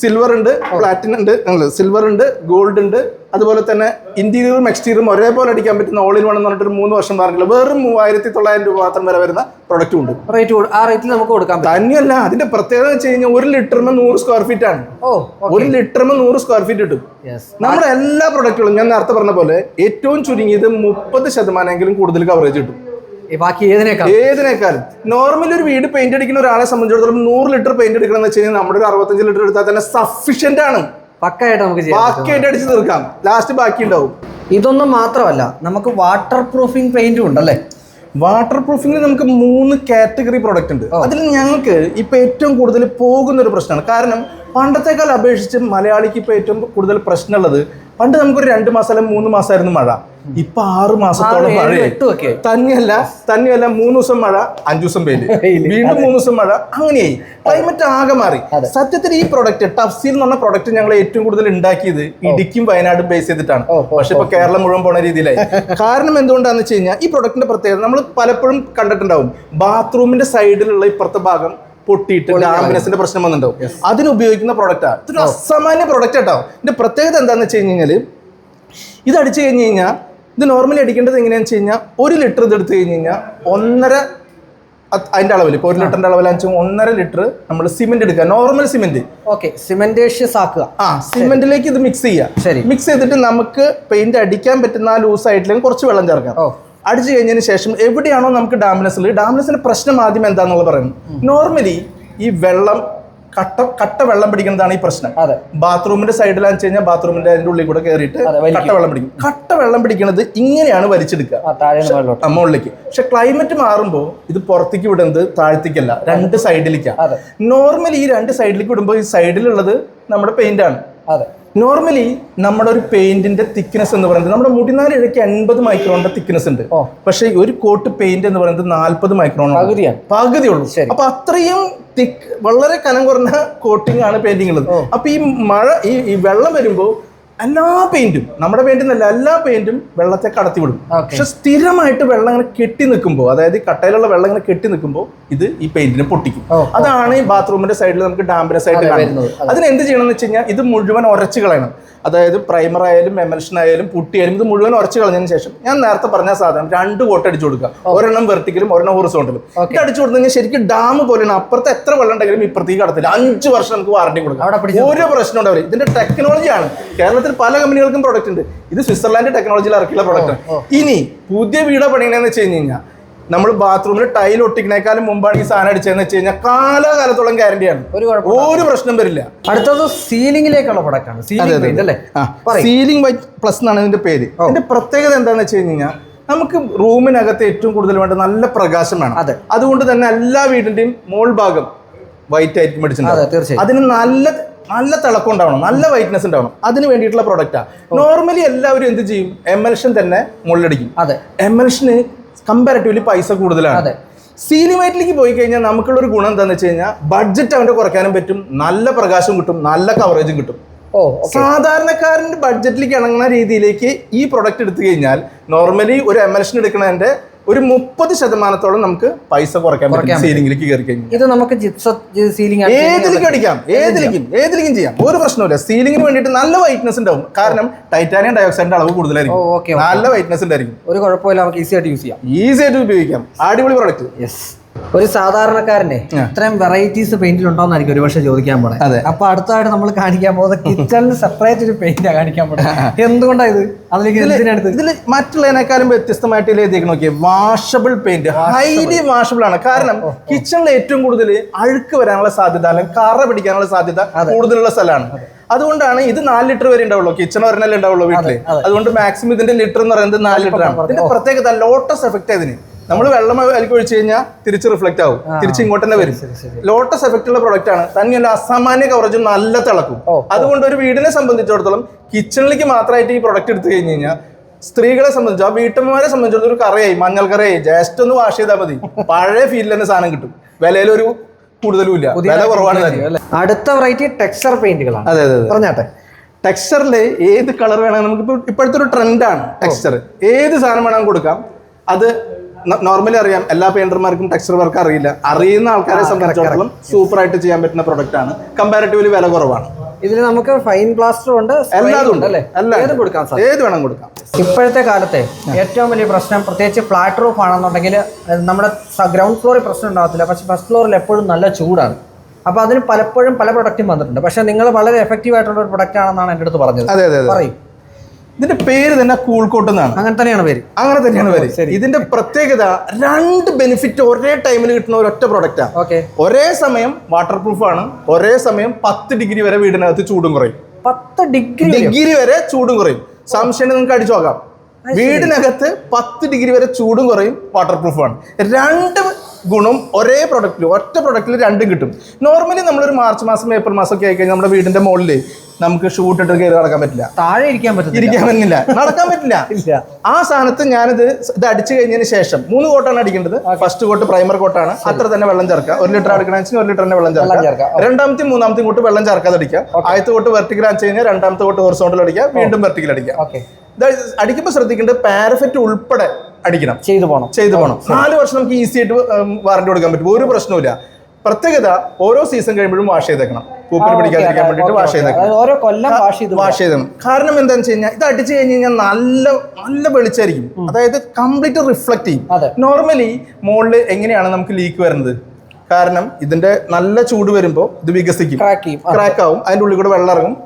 സിൽവർ ഉണ്ട് പ്ലാറ്റിനം ഉണ്ട് സിൽവർ ഉണ്ട് ഗോൾഡ് ഉണ്ട്. അതുപോലെ തന്നെ ഇന്റീരിയറും എക്സ്റ്റീരിയറും ഒരേപോലെ അടിക്കാൻ പറ്റുന്ന ഓൾ ഇൻ വൺ എന്ന് പറഞ്ഞിട്ട് ഒരു മൂന്ന് വർഷം പറഞ്ഞില്ല വെറും മൂവായിരത്തി തൊള്ളായിരം രൂപ മാത്രം വരെ വരുന്ന പ്രൊഡക്റ്റും ഉണ്ട്. റേറ്റ് ആ റേറ്റിൽ നമുക്ക് കൊടുക്കാം തന്നെയല്ല അതിന്റെ പ്രത്യേകത വെച്ച് കഴിഞ്ഞാൽ ഒരു ലിറ്ററിന് നൂറ് സ്ക്വയർ ഫീറ്റ് ആണ്. ഓ ഒരു ലിറ്ററിന് നൂറ് സ്ക്വയർ ഫീറ്റ് കിട്ടും. നമ്മുടെ എല്ലാ പ്രൊഡക്റ്റുകളും ഞാൻ നേരത്തെ പറഞ്ഞ പോലെ ഏറ്റവും ചുരുങ്ങിയത് മുപ്പത് ശതമാനമെങ്കിലും കൂടുതൽ കവറേജ് കിട്ടും. ബാക്കി ഏതിനേക്കാൾ ഏതിനേക്കാളും? നോർമലി ഒരു വീട് പെയിന്റ് അടിക്കുന്ന ഒരാളെ സംബന്ധിച്ചിടത്തോളം നൂറ് ലിറ്റർ പെയിന്റ് എടുക്കണം എന്ന് വെച്ച് കഴിഞ്ഞാൽ നമ്മുടെ ഒരു അറുപത്തഞ്ച് ലിറ്റർ എടുത്താൽ തന്നെ സഫീഷ്യന്റ് ആണ്. പക്കായിട്ട് നമുക്ക് ചെയ്യാം ബാക്കിയായിട്ട് അടിച്ച് തീർക്കാം. ലാസ്റ്റ് ബാക്കി ഉണ്ടാവും. ഇതൊന്നും മാത്രമല്ല നമുക്ക് വാട്ടർ പ്രൂഫിംഗ് പെയിന്റും ഉണ്ടല്ലേ വാട്ടർ പ്രൂഫിംഗിൽ നമുക്ക് മൂന്ന് കാറ്റഗറി പ്രൊഡക്റ്റ് ഉണ്ട്. അതിൽ ഞങ്ങൾക്ക് ഇപ്പൊ ഏറ്റവും കൂടുതൽ പോകുന്ന ഒരു പ്രശ്നമാണ്. കാരണം പണ്ടത്തെക്കാൾ അപേക്ഷിച്ച് മലയാളിക്ക് ഇപ്പൊ ഏറ്റവും കൂടുതൽ പ്രശ്നമുള്ളത് പണ്ട് നമുക്കൊരു രണ്ട് മാസം അല്ലെങ്കിൽ മൂന്ന് മാസമായിരുന്നു മഴ. ഇപ്പൊ ആറ് മാസത്തോളം മഴ. തന്നെയല്ല തന്നെയല്ല മൂന്ന് ദിവസം മഴ അഞ്ചു ദിവസം വെയിൽ. വീണ്ടും മൂന്ന് ദിവസം മഴ അങ്ങനെയായി. ക്ലൈമറ്റ് ആകെ മാറി. സത്യത്തിൽ ഈ പ്രൊഡക്റ്റ് ടഫ്സീൽ എന്ന് പറഞ്ഞ പ്രൊഡക്റ്റ് ഞങ്ങൾ ഏറ്റവും കൂടുതൽ ഉണ്ടാക്കിയത് ഇടുക്കിയും വയനാടും ബേസ് ചെയ്തിട്ടാണ്. പക്ഷെ ഇപ്പൊ കേരളം മുഴുവൻ പോണ രീതിയിലായി. [LAUGHS] കാരണം എന്തുകൊണ്ടാന്ന് വെച്ച് കഴിഞ്ഞാൽ ഈ പ്രൊഡക്റ്റിന്റെ പ്രത്യേകത നമ്മൾ പലപ്പോഴും കണ്ടിട്ടുണ്ടാവും. ബാത്റൂമിന്റെ സൈഡിലുള്ള ഇപ്പുറത്തെ ഭാഗം പൊട്ടിയിട്ട് ആംബുലൻസിന്റെ പ്രശ്നം വന്നിട്ടുണ്ടാവും. അതിന് ഉപയോഗിക്കുന്ന പ്രൊഡക്റ്റ് ഇതൊരു അസാമാന്യ പ്രൊഡക്റ്റ് ആട്ടോ ഇതിന്റെ പ്രത്യേകത എന്താന്ന് വെച്ച് കഴിഞ്ഞാൽ ഇത് അടിച്ചു കഴിഞ്ഞു കഴിഞ്ഞാൽ ഇത് നോർമലി അടിക്കേണ്ടത് എങ്ങനെയാണെന്ന് വെച്ച് കഴിഞ്ഞാൽ ഒരു ലിറ്റർ ഇത് എടുത്തു കഴിഞ്ഞ് കഴിഞ്ഞാൽ ഒന്നര അതിന്റെ അളവിൽ ഇപ്പോൾ ഒരു ലിറ്ററിന്റെ അളവിലാണെന്ന് വെച്ചാൽ ഒന്നര ലിറ്റർ നമ്മൾ സിമെന്റ് എടുക്കുക. നോർമൽ സിമെന്റ് ഓക്കെ സിമെന്റേഷ്യസ് ആക്കുക. ആ സിമെന്റിലേക്ക് ഇത് മിക്സ് ചെയ്യുക. ശരി. മിക്സ് ചെയ്തിട്ട് നമുക്ക് പെയിന്റ് അടിക്കാൻ പറ്റുന്ന ആ ലൂസ് ആയിട്ടില്ലെങ്കിൽ കുറച്ച് വെള്ളം ചേർക്കാം. അടിച്ചു കഴിഞ്ഞതിന് ശേഷം എവിടെയാണോ നമുക്ക് ഡാമിനസിൽ ഡാമിനസിന്റെ പ്രശ്നം ആദ്യം എന്താണെന്നുള്ളത് പറയുന്നത് നോർമലി ഈ വെള്ളം കട്ട കട്ട വെള്ളം പിടിക്കുന്നതാണ് ഈ പ്രശ്നം. അതെ. ബാത്റൂമിന്റെ സൈഡിലാന്ന് വെച്ച് കഴിഞ്ഞാൽ ബാത്റൂമിന്റെ അതിന്റെ ഉള്ളിൽ കൂടെ കയറിയിട്ട് കട്ട വെള്ളം പിടിക്കും. കട്ട വെള്ളം പിടിക്കുന്നത് ഇങ്ങനെയാണ് വലിച്ചെടുക്കുക. മുകളിലേക്ക്. പക്ഷെ ക്ലൈമറ്റ് മാറുമ്പോൾ ഇത് പുറത്തേക്ക് വിടുന്നത് താഴത്തേക്കല്ല രണ്ട് സൈഡിലേക്കാണ് നോർമലി ഈ രണ്ട് സൈഡിലേക്ക് വിടുമ്പോൾ ഈ സൈഡിലുള്ളത് നമ്മുടെ പെയിന്റ് ആണ്. അതെ. നോർമലി നമ്മുടെ ഒരു പെയിന്റിന്റെ തിക്നെസ് എന്ന് പറയുന്നത് നമ്മുടെ മുടിനാല് ഇഴയ്ക്ക് എൺപത് മൈക്രോണിന്റെ തിക്നെസ് ഉണ്ട്. പക്ഷെ ഒരു കോട്ട് പെയിന്റ് എന്ന് പറയുന്നത് നാല്പത് മൈക്രോൺ പകുതിയാണ്. പകുതിയുള്ളൂ. അപ്പൊ അത്രയും തിക്ക് വളരെ കനം കുറഞ്ഞ കോട്ടിംഗ് ആണ് പെയിന്റിംഗ് ഉള്ളത്. അപ്പൊ ഈ മഴ ഈ ഈ വെള്ളം വരുമ്പോൾ എല്ലാ പെയിന്റും നമ്മുടെ പെയിന്റ് എന്നല്ല എല്ലാ പെയിന്റും വെള്ളത്തെ കടത്തി വിടും. പക്ഷെ സ്ഥിരമായിട്ട് വെള്ളം ഇങ്ങനെ കെട്ടി നിൽക്കുമ്പോൾ അതായത് ഈ കട്ടയിലുള്ള വെള്ളം ഇങ്ങനെ കെട്ടി നിൽക്കുമ്പോൾ ഇത് ഈ പെയിന്റിനെ പൊട്ടിക്കും. അതാണ് ഈ ബാത്റൂമിന്റെ സൈഡിൽ നമുക്ക് ഡാമ്പിന്റെ ആയിട്ട് കാണുന്നത്. വരുന്നത്. അതിന് എന്ത് ചെയ്യണം എന്ന് വെച്ച് കഴിഞ്ഞാൽ ഇത് മുഴുവൻ ഉരച്ച് കളയണം. അതായത് പ്രൈമർ ആയാലും എമൽഷൻ ആയാലും പുട്ടിയായാലും ഇത് മുഴുവൻ ഉരച്ച് കളഞ്ഞതിന് ശേഷം ഞാൻ നേരത്തെ പറഞ്ഞ സാധനം രണ്ട് കോട്ട് അടിച്ചു കൊടുക്കുക. ഒരെണ്ണം വെർട്ടിക്കലും ഒരെണ്ണം ഹോറിസോണ്ടലും ഇത് അടിച്ചു കൊടുത്തു ശരിക്കും ഡാം പോലെയാണ്. അപ്പുറത്ത് എത്ര വെള്ളം ഉണ്ടെങ്കിലും ഇപ്പുറത്തേക്ക് കടത്തില്ല. അഞ്ച് വർഷം നമുക്ക് വാറണ്ടി കൊടുക്കാം. ഒരു പ്രശ്നം ഉണ്ടാവില്ല. ഇതിന്റെ ടെക്നോളജിയാണ് കേരളത്തിൽ പല കമ്പനികൾക്കും പ്രൊഡക്റ്റ് ഉണ്ട്. ഇത് സ്വിറ്റ്സർലാൻഡ് ടെക്നോളജിയിൽ ഇറക്കിയുള്ള പ്രൊഡക്റ്റ് ഇനി പുതിയ വീട് പണിയണെന്ന് വെച്ച് കഴിഞ്ഞ് കഴിഞ്ഞാൽ നമ്മൾ ബാത്റൂമിൽ ടൈൽ ഒട്ടിക്കണേക്കാളും മുമ്പാണ് ഈ സാധനം അടിച്ചതെന്ന് വെച്ച് കഴിഞ്ഞാൽ കാലകാലത്തോളം ഗ്യാരണ്ടിയാണ് ഒരു പ്രശ്നം വരില്ല. അടുത്തത് സീലിംഗിലേക്കുള്ള പ്രൊഡക്റ്റ് ആണ്. സീലിംഗ് വൈറ്റ് പ്ലസ് എന്നാണ് ഇതിന്റെ പേര്. ഇതിന്റെ പ്രത്യേകത എന്താണെന്ന് വെച്ച് കഴിഞ്ഞാൽ നമുക്ക് റൂമിനകത്ത് ഏറ്റവും കൂടുതൽ വേണ്ട നല്ല പ്രകാശം വേണം. അതെ. അതുകൊണ്ട് തന്നെ എല്ലാ വീടിന്റെയും മോൾ ഭാഗം വൈറ്റ് ആയിരിക്കും അടിച്ചിട്ടുണ്ട് അതിന് നല്ല നല്ല തിളക്കം ഉണ്ടാവണം നല്ല വൈറ്റ്നസ് ഉണ്ടാവണം. അതിന് വേണ്ടിയിട്ടുള്ള പ്രൊഡക്റ്റാണ് നോർമലി എല്ലാവരും എന്ത് ചെയ്യും? എമൽഷൻ തന്നെ മുള്ളടിക്കും അതെ. എമൽഷന് കമ്പാരിറ്റീവ്ലി പൈസ കൂടുതലാണ്. അതെ. സീനിമേറ്റിലേക്ക് പോയി കഴിഞ്ഞാൽ നമുക്കുള്ള ഒരു ഗുണം എന്താണെന്ന് വെച്ച് കഴിഞ്ഞാൽ ബഡ്ജറ്റ് അവന്റെ കുറയ്ക്കാനും പറ്റും നല്ല പ്രകാശം കിട്ടും നല്ല കവറേജും കിട്ടും. ഓ സാധാരണക്കാരന്റെ ബഡ്ജറ്റിലേക്ക് ഇണങ്ങുന്ന രീതിയിലേക്ക് ഈ പ്രൊഡക്റ്റ് എടുത്തു കഴിഞ്ഞാൽ നോർമലി ഒരു എമൽഷൻ എടുക്കുന്നതിന്റെ ഒരു മുപ്പത് ശതമാനത്തോളം നമുക്ക് പൈസ കുറയ്ക്കാൻ പറ്റും സീലിംഗിലേക്ക് കയറി കഴിഞ്ഞാൽ. ഇത് നമുക്ക് സീലിംഗ് ഏതിലേക്കും അടിക്കാം? ഏതിലേക്കും? ഏതിലേക്കും? ചെയ്യാം? ഒരു പ്രശ്നമില്ല സീലിംഗിന് വേണ്ടിയിട്ട് നല്ല വൈറ്റ്നസ് ഉണ്ടാവും. കാരണം ടൈറ്റാനിയം ഡയോക്സൈഡിന്റെ അളവ് കൂടുതലായിരിക്കും. നല്ല വൈറ്റ്നസ് ഉണ്ടായിരിക്കും. ഒരു കുഴപ്പമില്ല നമുക്ക് ഈസി ആയിട്ട് യൂസ് ചെയ്യാം. ഈസി ആയിട്ട് ഉപയോഗിക്കാം. അടിപൊളി പ്രൊഡക്റ്റ് യെസ് ഒരു സാധാരണക്കാരനെ ഇത്രയും വെറൈറ്റീസ് പെയിന്റിൽ ഉണ്ടോന്നായിരിക്കും ഒരു പക്ഷേ ചോദിക്കാൻ പോണേ. അതെ. അപ്പൊ അടുത്തതായിട്ട് നമ്മൾ കാണിക്കാൻ പോകുന്നത് കിച്ചണിൽ സെപ്പറേറ്റ് ഒരു പെയിന്റാ കാണിക്കാൻ പോണേ. എന്തുകൊണ്ടാണ് ഇത്? അതിലേക്ക് ഇതിൽ മറ്റുള്ളതിനേക്കാളും വ്യത്യസ്തമായിട്ട് എഴുതിയേക്ക് നോക്കിയേ. വാഷബിൾ പെയിന്റ് ഹൈലി വാഷബിൾ ആണ്. കാരണം കിച്ചണിൽ ഏറ്റവും കൂടുതൽ അഴുക്ക് വരാനുള്ള സാധ്യത അല്ലെങ്കിൽ കറ പിടിക്കാനുള്ള സാധ്യത കൂടുതലുള്ള സ്ഥലമാണ്. അതുകൊണ്ടാണ് ഇത് നാല് ലിറ്റർ വരെ ഉണ്ടാവുള്ളൂ. കിച്ചൺ ഒരെണ്ണല്ലേ ഉണ്ടാവുള്ളൂ വീട്ടിൽ. അതുകൊണ്ട് മാക്സിമം ഇതിന്റെ ലിറ്റർ എന്ന് പറയുന്നത് നാല് ലിറ്റർ ആണ് ഇതിന്റെ പ്രത്യേകത ലോട്ടസ് എഫക്റ്റ് ഇതിന്. നമ്മൾ വെള്ളം അതിലേക്ക് ഒഴിച്ചു കഴിഞ്ഞാൽ തിരിച്ച് റിഫ്ലക്ട് ആവും. തിരിച്ച് ഇങ്ങോട്ട് തന്നെ വരും. ലോട്ടസ് എഫക്റ്റ് ഉള്ള പ്രൊഡക്റ്റ് ആണ്. തന്നെയല്ല അസാമാന്യ കവറേജും നല്ല തിളക്കും. അതുകൊണ്ട് ഒരു വീടിനെ സംബന്ധിച്ചിടത്തോളം കിച്ചണിലേക്ക് മാത്രമായിട്ട് ഈ പ്രൊഡക്റ്റ് എടുത്തു കഴിഞ്ഞ് കഴിഞ്ഞാൽ സ്ത്രീകളെ സംബന്ധിച്ച് ആ വീട്ടമ്മമാരെ സംബന്ധിച്ചിടത്തോളം ഒരു കറിയായി മഞ്ഞൾ കറിയായി ജസ്റ്റ് ഒന്ന് വാഷ് ചെയ്താൽ മതി. പഴയ ഫീലിൽ തന്നെ സാധനം കിട്ടും. വിലയിലൊരു കൂടുതലും ഇല്ല വില കുറവാണ്? അടുത്ത വെറൈറ്റി ടെക്സ്ചർ പെയിന്റുകളാണ് അതെ അതെ പറഞ്ഞാട്ടെ? ടെക്സ്ചറിൽ ഏത് കളർ വേണം നമുക്ക് ഇപ്പോഴത്തെ ഒരു ട്രെൻഡാണ് ടെക്സ്ചർ ഏത് സാധനം വേണമെങ്കിൽ കൊടുക്കാം. അത് നോർമലി അറിയാം. എല്ലാ പെയിന്റർമാർക്കും ടെക്സ്ചർ വർക്ക് അറിയില്ല. അറിയുന്ന ആൾക്കാരെ സംബന്ധിച്ചിടത്തോളം സൂപ്പർ ആയിട്ട് ചെയ്യാൻ പറ്റുന്ന പ്രൊഡക്റ്റ് ആണ്. കമ്പാരിറ്റീവ്ലി വില കുറവാണ്. ഇതിൽ നമുക്ക് ഫൈൻ പ്ലാസ്റ്റർ ഉണ്ട് എല്ലാതും ഉണ്ട് അല്ലേ? ഏത് കൊടുക്കാം സാർ? ഏത് വേണം കൊടുക്കാം? ഇപ്പോഴത്തെ കാലത്തെ ഏറ്റവും വലിയ പ്രശ്നം പ്രത്യേകിച്ച് ഫ്ലാറ്റ് റൂഫ് ആണെന്നുണ്ടെങ്കിൽ നമ്മുടെ ഗ്രൗണ്ട് ഫ്ലോറിൽ പ്രശ്നം ഉണ്ടാകത്തില്ല. പക്ഷെ ഫസ്റ്റ് ഫ്ലോറിൽ എപ്പോഴും നല്ല ചൂടാണ്. അപ്പോൾ അതിന് പലപ്പോഴും പല പ്രൊഡക്റ്റും വന്നിട്ടുണ്ട്. പക്ഷെ നിങ്ങൾ വളരെ എഫക്റ്റീവ് ആയിട്ടുള്ള ഒരു പ്രൊഡക്റ്റ് ആണെന്നാണ് എന്റെ അടുത്ത് പറഞ്ഞത്. പറയും. ഇതിന്റെ പേര് തന്നെ കൂൾ കോട്ട് എന്നാണ്. അങ്ങനെ തന്നെയാണ് പേര്. അങ്ങനെ തന്നെയാണ് പേര്. ഇതിന്റെ പ്രത്യേകത രണ്ട് ബെനിഫിറ്റ് ഒരേ ടൈമിൽ കിട്ടുന്ന ഒരൊറ്റ പ്രൊഡക്റ്റാണ് ഓക്കെ. ഒരേ സമയം വാട്ടർ പ്രൂഫ് ആണ്. ഒരേ സമയം പത്ത് ഡിഗ്രി വരെ വീടിനകത്ത് ചൂടും കുറയും. പത്ത് ഡിഗ്രി ഡിഗ്രി വരെ ചൂടും കുറയും. സംശയം നിങ്ങൾക്ക് അടിച്ചു നോക്കാം. വീടിനകത്ത് പത്ത് ഡിഗ്രി വരെ ചൂടും കുറയും വാട്ടർ ആണ്. രണ്ട് ഗുണം ഒരേ പ്രൊഡക്റ്റിൽ ഒറ്റ പ്രൊഡക്റ്റിൽ രണ്ടും കിട്ടും. നോർമലി നമ്മളൊരു മാർച്ച് മാസം ഏപ്രിൽ മാസം ഒക്കെ ആയിക്കഴിഞ്ഞാൽ നമ്മുടെ വീടിന്റെ മുകളിൽ നമുക്ക് ഷൂട്ട് ഇട്ട് കയറി നടക്കാൻ പറ്റില്ല. താഴെ ഇരിക്കാൻ പറ്റില്ല ഇരിക്കാൻ പറ്റില്ല നടക്കാൻ പറ്റില്ല. ഇല്ല. ആ സ്ഥാനത്ത് ഞാനിത് ഇത് അടിച്ചു കഴിഞ്ഞതിന് ശേഷം മൂന്ന് കോട്ടാണ് അടിക്കേണ്ടത്. ഫസ്റ്റ് കോട്ട് പ്രൈമർ കോട്ടാണ്. അത്ര തന്നെ വെള്ളം ചേർക്കുക. ഒരു ലിറ്റർ അടിക്കണമെങ്കിൽ ഒരു ലിറ്റർ തന്നെ വെള്ളം ചേർക്കുക. ചേർക്കാം. രണ്ടാമത്തെ മൂന്നാമത്തെ കോട്ട് വെള്ളം ചേർക്കാതെ അടിക്കുക. ആദ്യത്തെ കോട്ട് വെർട്ടിക്കൽ അടിച്ചു കഴിഞ്ഞാൽ രണ്ടാമത്തെ കോട്ട് ഹോർസോണ്ടിൽ അടിക്കുക. വീണ്ടും വെർട്ടിക്കൽ അടിക്കുക. അടിക്കുമ്പോൾ ശ്രദ്ധിക്കേണ്ടത് പാരഫെറ്റ് ഉൾപ്പെടെ അടിക്കണം. ചെയ്തു പോകണം ചെയ്തു പോകണം നാല് വർഷം നമുക്ക് ഈസി ആയിട്ട് വാറണ്ടി കൊടുക്കാൻ പറ്റും. ഒരു പ്രശ്നവുമില്ല. പ്രത്യേകത ഓരോ സീസൺ കഴിയുമ്പോഴും വാഷ് ചെയ്തേക്കണം. പൂപ്പൽ പിടിക്കാതിരിക്കാൻ വേണ്ടിയിട്ട് വാഷ് ചെയ്തേക്കണം. ഓരോ കൊല്ലം വാഷ് ചെയ്ത് വാഷ് ചെയ്തേക്കണം. കാരണം എന്താണെന്ന് വെച്ച് കഴിഞ്ഞാൽ ഇത് അടിച്ചു കഴിഞ്ഞ് കഴിഞ്ഞാൽ നല്ല നല്ല വെളിച്ചായിരിക്കും അതായത് കംപ്ലീറ്റ് റിഫ്ലക്ട്. ചെയ്യും. നോർമലി മോളിൽ എങ്ങനെയാണ് നമുക്ക് ലീക്ക് വരുന്നത്? കാരണം ഇതിന്റെ നല്ല ചൂട് വരുമ്പോൾ ഇത് വികസിക്കും. ക്രാക്ക് ആവും. അതിന്റെ ഉള്ളിൽ കൂടെ വെള്ളം ഇറങ്ങും.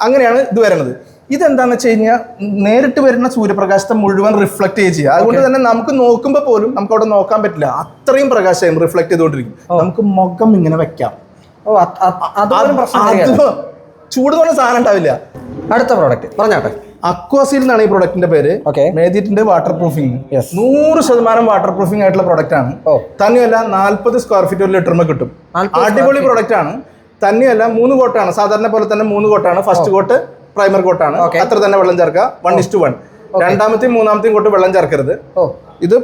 അങ്ങനെയാണ് ഇത് വരുന്നത്. ഇതെന്താന്ന് വെച്ച് കഴിഞ്ഞാൽ നേരിട്ട് വരുന്ന സൂര്യപ്രകാശത്തെ മുഴുവൻ റിഫ്ലക്ട് ചെയ്യുക. അതുകൊണ്ട് തന്നെ നമുക്ക് നോക്കുമ്പോൾ പോലും നമുക്ക് അവിടെ നോക്കാൻ പറ്റില്ല. അത്രയും പ്രകാശം റിഫ്ലക്ട് ചെയ്തുകൊണ്ടിരിക്കും. നമുക്ക് മുഖം ഇങ്ങനെ വെക്കാം. ചൂട് പോലെ സാധനം ഉണ്ടാവില്ല. അടുത്ത പ്രോഡക്റ്റ് പറഞ്ഞാട്ടെ. അക്വാസീൽ എന്നാണ് ഈ പ്രൊഡക്റ്റിന്റെ പേര്. ഓക്കെ മേദിറ്റിന്റെ വാട്ടർ പ്രൂഫിംഗ്. നൂറ് ശതമാനം വാട്ടർ പ്രൂഫിംഗ് ആയിട്ടുള്ള പ്രോഡക്റ്റ് ആണ്. തന്നെയല്ല നാല്പത് സ്ക്വയർ ഫീറ്റ് ഒരു ലിറ്ററിന് കിട്ടും. അടിപൊളി പ്രോഡക്റ്റ് ആണ്. തന്നെയല്ല മൂന്ന് കോട്ടാണ്. സാധാരണ പോലെ തന്നെ മൂന്ന് കോട്ടാണ്. ഫസ്റ്റ് കോട്ട് പ്രൈമർ കോട്ടാണ്. അത്ര തന്നെ വെള്ളം ചേർക്കുക. വൺ ഇസ് ടു വൺ രണ്ടാമത്തെയും മൂന്നാമത്തെയും കോട്ട് വെള്ളം ചേർക്കരുത്. ഓ ഇത്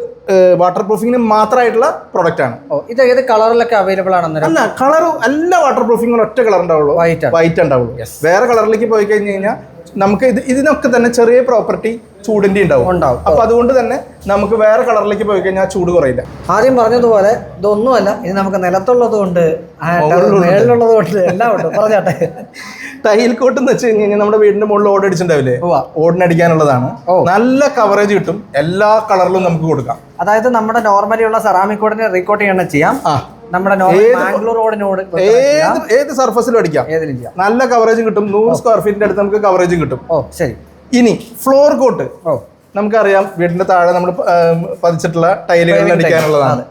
വാട്ടർ പ്രൂഫിങ്ങിന് മാത്രമായിട്ടുള്ള പ്രൊഡക്റ്റ് ആണ്. ഇത് ഏത് കളറിലൊക്കെ അവൈലബിൾ ആണ് അല്ല കളർ എല്ലാ വാട്ടർ പ്രൂഫിങ്ങും ഒറ്റ കളർ ഉണ്ടാവുള്ളൂ. വൈറ്റ്. വൈറ്റ് ഉണ്ടാവുള്ളൂ. വേറെ കളറിലേക്ക് പോയി കഴിഞ്ഞ് കഴിഞ്ഞാൽ നമുക്ക് ഇത് ഇതിനൊക്കെ തന്നെ ചെറിയ പ്രോപ്പർട്ടി ചൂടിന്റെ ഉണ്ടാവും. ഉണ്ടാവും. അപ്പൊ അതുകൊണ്ട് തന്നെ നമുക്ക് വേറെ കളറിലേക്ക് പോയി കഴിഞ്ഞാൽ ചൂട് കുറയില്ല. ആദ്യം പറഞ്ഞതുപോലെ ഇതൊന്നുമല്ല ഇത് നമുക്ക് നിലത്തുള്ളത് കൊണ്ട് മേളിലുള്ളത് കൊണ്ട് എല്ലാം ഉണ്ട്. പറഞ്ഞാട്ടെ. ടൈൽ കോട്ട് എന്ന് വെച്ച് കഴിഞ്ഞ് കഴിഞ്ഞാൽ നമ്മുടെ വീടിന്റെ മുകളിൽ ഓട് അടിച്ചിട്ടുണ്ടാവില്ലേ. ഓടിനടിക്കാനുള്ളതാണ്. നല്ല കവറേജ് കിട്ടും. എല്ലാ കളറിലും നമുക്ക് കൊടുക്കാം. അതായത് നമ്മുടെ നോർമലി ഉള്ള സെറാമിക് കോട്ടിനെ റീകോട്ട് ചെയ്യണം ചെയ്യാം. നമ്മുടെ റോഡിനോട് ഏത് ഏത് സർഫസിലും അടിക്കാം. നല്ല കവറേജും കിട്ടും. നൂറ് സ്ക്വയർ ഫീറ്റിന്റെ അടുത്ത് നമുക്ക് കവറേജും കിട്ടും. ഓ ശരി. ഇനി ഫ്ലോർ കോട്ട് നമുക്കറിയാം വീടിന്റെ താഴെ നമ്മൾ പതിച്ചിട്ടുള്ള ടൈലുകൾ അടിക്കാനുള്ളതാണ്.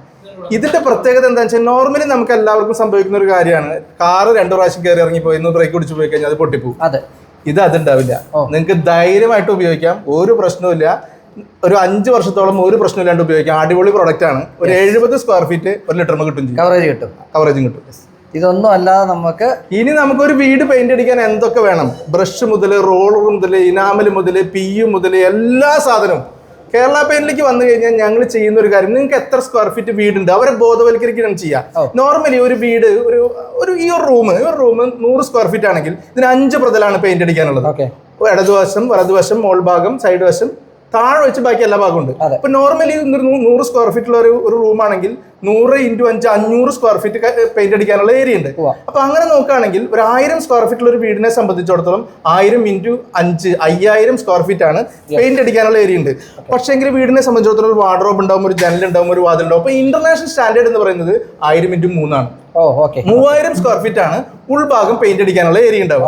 ഇതിന്റെ പ്രത്യേകത എന്താ വെച്ചാൽ നോർമലി നമുക്ക് എല്ലാവർക്കും സംഭവിക്കുന്ന ഒരു കാര്യമാണ്. കാറ് രണ്ടു പ്രാവശ്യം കയറി ഇറങ്ങി പോയി ഇന്ന് ബ്രേക്ക് പിടിച്ച് പോയി കഴിഞ്ഞാൽ അത് പൊട്ടിപ്പോകും അതെ. ഇത് അതുണ്ടാവില്ല. നിങ്ങൾക്ക് ധൈര്യമായിട്ട് ഉപയോഗിക്കാം. ഒരു പ്രശ്നവുമില്ല ഒരു അഞ്ച് വർഷത്തോളം ഒരു പ്രശ്നമില്ലാണ്ട് ഉപയോഗിക്കാം. അടിപൊളി പ്രൊഡക്റ്റ് ആണ്. ഒരു എഴുപത് സ്ക്വയർ ഫീറ്റ് ഒരു ലിറ്റർ കിട്ടും കവറേജ് കിട്ടും. കവറേജും കിട്ടും. ഇതൊന്നും അല്ലാതെ നമുക്ക് ഇനി നമുക്കൊരു വീട് പെയിന്റ് അടിക്കാൻ എന്തൊക്കെ വേണം? ബ്രഷ് മുതൽ റോളർ മുതൽ ഇനാമൽ മുതൽ പി യു മുതൽ എല്ലാ സാധനവും. കേരള പെയിന്റിലേക്ക് വന്നു കഴിഞ്ഞാൽ ഞങ്ങൾ ചെയ്യുന്ന ഒരു കാര്യം നിങ്ങൾക്ക് എത്ര സ്ക്വയർ ഫീറ്റ് വീടുണ്ട്? അവരെ ബോധവൽക്കരിക്കണം ചെയ്യാം. നോർമലി ഒരു വീട് ഒരു ഒരു ഈ ഒരു റൂം ഈ ഒരു റൂം നൂറ് സ്ക്വയർ ഫീറ്റ് ആണെങ്കിൽ ഇതിന് അഞ്ച് പ്രതലാണ് പെയിന്റ് അടിക്കാനുള്ളത്. ഓക്കെ ഇടതുവശം വലതുവശം മോൾ ഭാഗം സൈഡ് വശം താഴെ വെച്ച് ബാക്കി എല്ലാ ഭാഗവും ഉണ്ട്. ഇപ്പൊ നോർമലി നൂറ് സ്ക്വയർ ഫീറ്റുള്ള ഒരു ഒരു റൂം ആണെങ്കിൽ നൂറ് ഇന്റു അഞ്ച് അഞ്ഞൂറ് സ്ക്വയർ ഫീറ്റ് പെയിന്റ് അടിക്കാനുള്ള ഏരിയ ഉണ്ട്. അപ്പൊ അങ്ങനെ നോക്കുകയാണെങ്കിൽ ഒരു ആയിരം സ്ക്വയർ ഫീറ്റുള്ള ഒരു വീടിനെ സംബന്ധിച്ചിടത്തോളം ആയിരം ഇന്റു അഞ്ച് അയ്യായിരം സ്ക്വയർ ഫീറ്റ് ആണ് പെയിന്റ് അടിക്കാനുള്ള ഏരിയ ഉണ്ട്. പക്ഷേ എങ്കിൽ വീടിനെ സംബന്ധിച്ചിടത്തോളം ഒരു വാർഡ്രോബ് ഉണ്ടാവും ഒരു ജനൽ ഉണ്ടാവും ഒരു വാതിൽ ഉണ്ടാവും. അപ്പൊ ഇന്റർനാഷണൽ സ്റ്റാൻഡേർഡ് എന്ന് പറയുന്നത് ആയിരം ഇന്റു മൂന്നാണ്. മൂവായിരം സ്ക്വയർ ഫീറ്റ് ആണ് ഉൾഭാഗം പെയിന്റ് അടിക്കാനുള്ള ഏരിയ ഉണ്ടാവും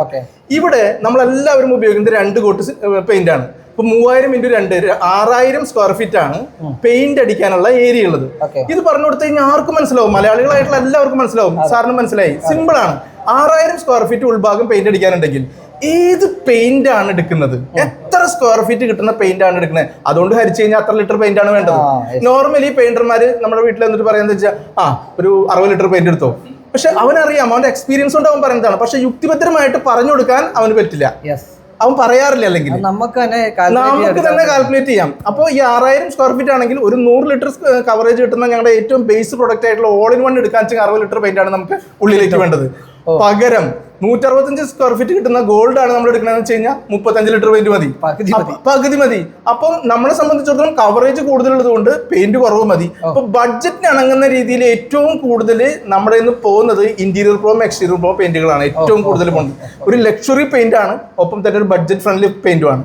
ഇവിടെ നമ്മൾ എല്ലാവരും ഉപയോഗിക്കുന്നത് രണ്ട് കോട്ട് പെയിന്റ് ആണ്. ഇപ്പൊ മൂവായിരം ഇന്റു രണ്ട് ആറായിരം സ്ക്വയർ ഫീറ്റ് ആണ് പെയിന്റ് അടിക്കാനുള്ള ഏരിയ ഉള്ളത്. ഇത് പറഞ്ഞു കൊടുത്തു കഴിഞ്ഞാൽ ആർക്കും മനസ്സിലാവും. മലയാളികളായിട്ടുള്ള എല്ലാവർക്കും മനസ്സിലാവും. സാറിന് മനസ്സിലായി. സിമ്പിൾ ആണ്. ആറായിരം സ്ക്വയർ ഫീറ്റ് ഉൾഭാഗം പെയിന്റ് അടിക്കാനുണ്ടെങ്കിൽ ഏത് പെയിന്റ് ആണ് എടുക്കുന്നത്? എത്ര സ്ക്വയർ ഫീറ്റ് കിട്ടുന്ന പെയിന്റ് ആണ് എടുക്കുന്നത്? അതുകൊണ്ട് ഹരിച്ചു കഴിഞ്ഞാൽ അത്ര ലിറ്റർ പെയിന്റ് ആണ് വേണ്ടത്. നോർമലി പെയിന്റർമാര് നമ്മുടെ വീട്ടിൽ എന്നിട്ട് പറയുന്നത് വെച്ചാൽ ആ ഒരു അറുപത് ലിറ്റർ പെയിന്റ് എടുത്തോ. പക്ഷെ അവനറിയാം അവന്റെ എക്സ്പീരിയൻസ് കൊണ്ട് അവൻ പറയുന്നതാണ്. പക്ഷെ യുക്തിഭദ്രമായിട്ട് പറഞ്ഞു കൊടുക്കാൻ അവന് പറ്റില്ല. അവൻ പറയാറില്ല അല്ലെങ്കിൽ. നമുക്ക് തന്നെ നമുക്ക് തന്നെ കാൽക്കുലേറ്റ് ചെയ്യാം. അപ്പോൾ ഈ ആറായിരം സ്ക്വയർ ഫീറ്റ് ആണെങ്കിൽ ഒരു നൂറ് ലിറ്റർ കവറേജ് കിട്ടുന്ന ഞങ്ങളുടെ ഏറ്റവും ബേസ് പ്രൊഡക്റ്റ് ആയിട്ടുള്ള ഓൾ ഇൻ വൺ എടുക്കാൻ വെച്ചാൽ അറുപത് ലിറ്റർ പെയിന്റ് ആണ് നമുക്ക് ഉള്ളിലേക്ക് വേണ്ടത്. പകരം നൂറ്ററുപത്തഞ്ച് സ്ക്വയർ ഫീറ്റ് കിട്ടുന്ന ഗോൾഡ് ആണ് നമ്മൾ എടുക്കണമെന്ന് വെച്ച് കഴിഞ്ഞാൽ മുപ്പത്തഞ്ച് ലിറ്റർ പെയിന്റ് മതി. പകുതി മതി. അപ്പ- പകുതി മതി. അപ്പം നമ്മളെ സംബന്ധിച്ചിടത്തോളം കവറേജ് കൂടുതലുള്ളത് കൊണ്ട് പെയിന്റ് കുറവ് മതി. അപ്പൊ ബഡ്ജറ്റിന് ഇണങ്ങുന്ന രീതിയിൽ ഏറ്റവും കൂടുതൽ നമ്മുടെ ഇന്ന് പോകുന്നത് ഇന്റീരിയർ പ്രോം എക്സ്റ്റീരിയർ പ്രോം പെയിന്റുകളാണ് ഏറ്റവും കൂടുതൽ പോകുന്നത്. ഒരു ലക്ഷറി പെയിന്റ് ആണ്. ഒപ്പം തന്നെ ഒരു ബഡ്ജറ്റ് ഫ്രണ്ട്ലി പെയിന്റുമാണ്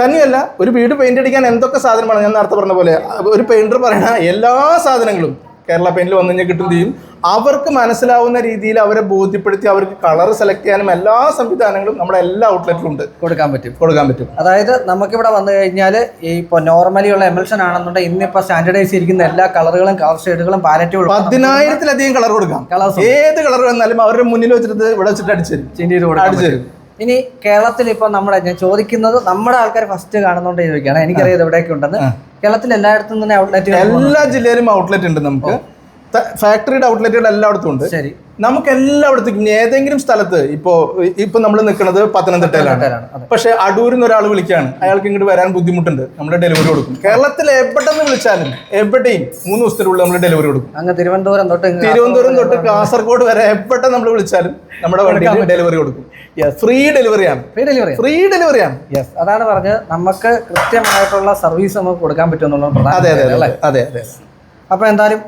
തന്നെയല്ല ഒരു വീട് പെയിന്റ് അടിക്കാൻ എന്തൊക്കെ സാധനമാണ്? ഞാൻ നേരത്തെ പറഞ്ഞ പോലെ ഒരു പെയിന്റർ പറയുന്ന എല്ലാ സാധനങ്ങളും കേരള പെയിന്റിൽ വന്നു കഴിഞ്ഞാൽ കിട്ടും ചെയ്യും. അവർക്ക് മനസ്സിലാവുന്ന രീതിയിൽ അവരെ ബോധ്യപ്പെടുത്തി അവർക്ക് കളർ സെലക്ട് ചെയ്യാനും എല്ലാ സംവിധാനങ്ങളും നമ്മുടെ എല്ലാ ഔട്ട്ലെറ്റിലും ഉണ്ട്. കൊടുക്കാൻ പറ്റും. കൊടുക്കാൻ പറ്റും. അതായത് നമുക്കിവിടെ വന്നു കഴിഞ്ഞാൽ ഈ ഇപ്പോൾ നോർമലി ഉള്ള എമൽഷൻ ആണെന്നുണ്ടെങ്കിൽ ഇന്നിപ്പോൾ സ്റ്റാൻഡേർഡൈസ് ചെയ്തിരിക്കുന്ന എല്ലാ കളറുകളും കളർ ഷെയ്ഡുകളും പാലറ്റുകളും പതിനായിരത്തിലധികം കളർ കൊടുക്കാം. കളർ ഏത് കളർ വന്നാലും അവരുടെ മുന്നിൽ വെച്ചിട്ട് ഇവിടെ വെച്ചിട്ട് അടിച്ചു തരും. ചേഞ്ച് ചെയ്ത് അടിച്ചു തരും. ഇനി കേരളത്തിൽ ഇപ്പോൾ നമ്മുടെ ഞാൻ ചോദിക്കുന്നത് നമ്മുടെ ആൾക്കാർ ഫസ്റ്റ് കാണുന്നോണ്ട് ചോദിക്കുകയാണ്. എനിക്കറിയാം ഇവിടെയൊക്കെ ഉണ്ടെന്ന്. കേരളത്തിൽ എല്ലായിടത്തും തന്നെ ഔട്ട്ലെറ്റ് എല്ലാ ജില്ലയിലും ഔട്ട്ലെറ്റ് ഉണ്ട് നമുക്ക്. ഫാക്ടറിയുടെ ഔട്ട്ലെറ്റുകൾ എല്ലായിടത്തും ഉണ്ട്. ശരി. നമുക്ക് എല്ലായിടത്തും ഇനി ഏതെങ്കിലും സ്ഥലത്ത് ഇപ്പോ ഇപ്പൊ നമ്മൾ നിൽക്കുന്നത് പത്തനംതിട്ടയിലാണ്. പക്ഷെ അടൂരിൽ നിന്ന് ഒരാൾ വിളിക്കുകയാണ് അയാൾക്ക് ഇങ്ങോട്ട് വരാൻ ബുദ്ധിമുട്ടുണ്ട്. നമ്മൾ ഡെലിവറി കൊടുക്കും. കേരളത്തിൽ എവിടെ നിന്ന് വിളിച്ചാലും എവിടെയും മൂന്ന് ദിവസത്തിനുള്ളിൽ നമ്മൾ ഡെലിവറി കൊടുക്കും. അങ്ങ് തിരുവനന്തപുരം തൊട്ട് തിരുവനന്തപുരം തൊട്ട് കാസർഗോഡ് വരെ എവിടെ നമ്മൾ വിളിച്ചാലും നമ്മുടെ വണ്ടി ഡെലിവറി കൊടുക്കും. ഫ്രീ ഡെലിവറിയാണ് ഫ്രീ ഡെലിവറി ഫ്രീ ഡെലിവറിയാണ് യെസ് അതാണ് പറഞ്ഞത്. നമുക്ക് കൃത്യമായിട്ടുള്ള സർവീസ് നമുക്ക് കൊടുക്കാൻ പറ്റുമെന്നുള്ള അതെ അതെ അതെ അതെ അതെ അപ്പോൾ എന്തായാലും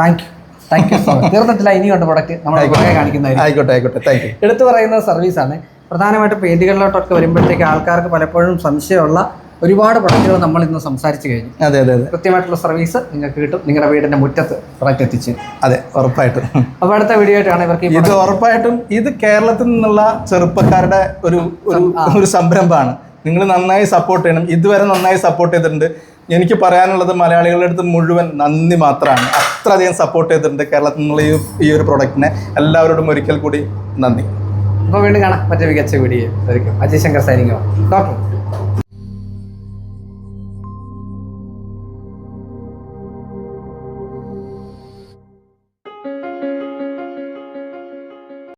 thank you thank you so much തീർന്നിട്ടില്ല ഇനിയുണ്ട് പ്രൊഡക്റ്റ് നമ്മൾ കുറേ കാണിക്കുന്നതായിരിക്കും. ആയിക്കോട്ടെ ആയിക്കോട്ടെ. താങ്ക് യു എടുത്തു പറയുന്ന സർവീസാണ് പ്രധാനമായിട്ടും പേജുകളിലോട്ടൊക്കെ വരുമ്പോഴത്തേക്ക് ആൾക്കാർക്ക് പലപ്പോഴും സംശയമുള്ള ഒരുപാട് പ്രൊഡക്റ്റുകൾ നമ്മൾ ഇന്ന് സംസാരിച്ചു കഴിഞ്ഞു. അതെ അതെ അതെ. കൃത്യമായിട്ടുള്ള സർവീസ് നിങ്ങൾക്ക് കിട്ടും. നിങ്ങളുടെ വീടിന്റെ മുറ്റത്ത് പ്രൊഡക്റ്റ് എത്തിച്ച്. അതെ ഉറപ്പായിട്ടും. അപ്പോൾ അടുത്ത വീഡിയോ ആയിട്ടാണ് ഇവർക്ക് ഇത് ഉറപ്പായിട്ടും ഇത് കേരളത്തിൽ നിന്നുള്ള ചെറുപ്പക്കാരുടെ ഒരു ഒരു ഒരു സംരംഭമാണ്. നിങ്ങൾ നന്നായി സപ്പോർട്ട് ചെയ്യണം. ഇതുവരെ നന്നായി സപ്പോർട്ട് ചെയ്തിട്ടുണ്ട്. എനിക്ക് പറയാനുള്ളത് മലയാളികളുടെ അടുത്ത് മുഴുവൻ നന്ദി മാത്രമാണ്. അത്രയധികം സപ്പോർട്ട് ചെയ്തിട്ടുണ്ട് കേരളത്തിൽ നിന്നുള്ള ഈ ഈ ഒരു പ്രൊഡക്റ്റിനെ എല്ലാവരോടും ഒരിക്കൽ കൂടി നന്ദി. അപ്പോൾ വീണ്ടും കാണാം. മറ്റേ മികച്ച വീഡിയോ അജയ് ശങ്കർ സൈനിങ്ങോ ഡോക്ടർ.